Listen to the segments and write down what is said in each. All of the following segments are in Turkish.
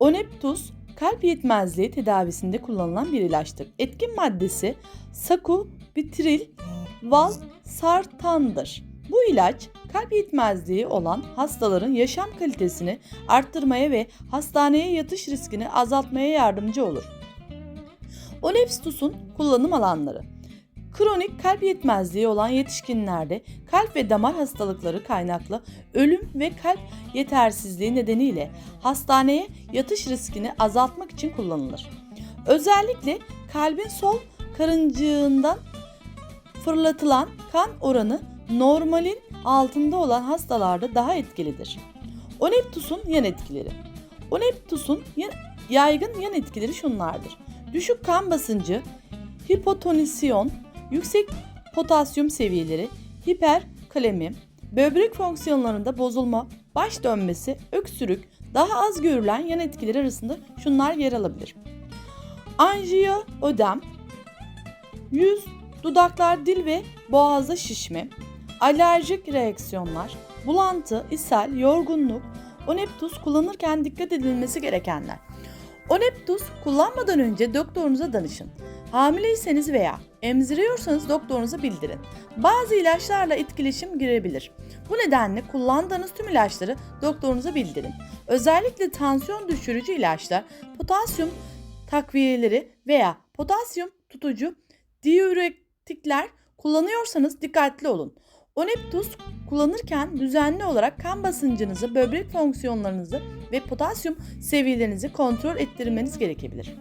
Oneptus kalp yetmezliği tedavisinde kullanılan bir ilaçtır. Etkin maddesi sakubitril valsartandır. Bu ilaç kalp yetmezliği olan hastaların yaşam kalitesini arttırmaya ve hastaneye yatış riskini azaltmaya yardımcı olur. Oneptus'un kullanım alanları Kronik kalp yetmezliği olan yetişkinlerde kalp ve damar hastalıkları kaynaklı ölüm ve kalp yetersizliği nedeniyle hastaneye yatış riskini azaltmak için kullanılır. Özellikle kalbin sol karıncığından fırlatılan kan oranı normalin altında olan hastalarda daha etkilidir. Oneptus'un yan etkileri. Oneptus'un yaygın yan etkileri şunlardır. Düşük kan basıncı, hipotonisyon, yüksek potasyum seviyeleri, hiperkalemi, böbrek fonksiyonlarında bozulma, baş dönmesi, öksürük, daha az görülen yan etkileri arasında şunlar yer alabilir. Anjiyoödem, yüz, dudaklar, dil ve boğazda şişme, alerjik reaksiyonlar, bulantı, ishal, yorgunluk, Oneptus kullanırken dikkat edilmesi gerekenler. Oneptus kullanmadan önce doktorunuza danışın. Hamileyseniz veya emziriyorsanız doktorunuza bildirin. Bazı ilaçlarla etkileşim girebilir. Bu nedenle kullandığınız tüm ilaçları doktorunuza bildirin. Özellikle tansiyon düşürücü ilaçlar, potasyum takviyeleri veya potasyum tutucu diüretikler kullanıyorsanız dikkatli olun. Oneptus kullanırken düzenli olarak kan basıncınızı, böbrek fonksiyonlarınızı ve potasyum seviyelerinizi kontrol ettirmeniz gerekebilir.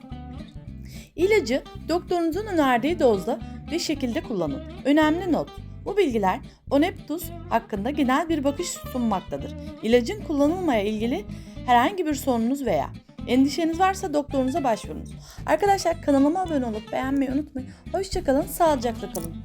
İlacı doktorunuzun önerdiği dozda ve şekilde kullanın. Önemli not. Bu bilgiler Oneptus hakkında genel bir bakış sunmaktadır. İlacın kullanılmaya ilgili herhangi bir sorununuz veya endişeniz varsa doktorunuza başvurunuz. Arkadaşlar kanalıma abone olup beğenmeyi unutmayın. Hoşçakalın, sağlıcakla kalın.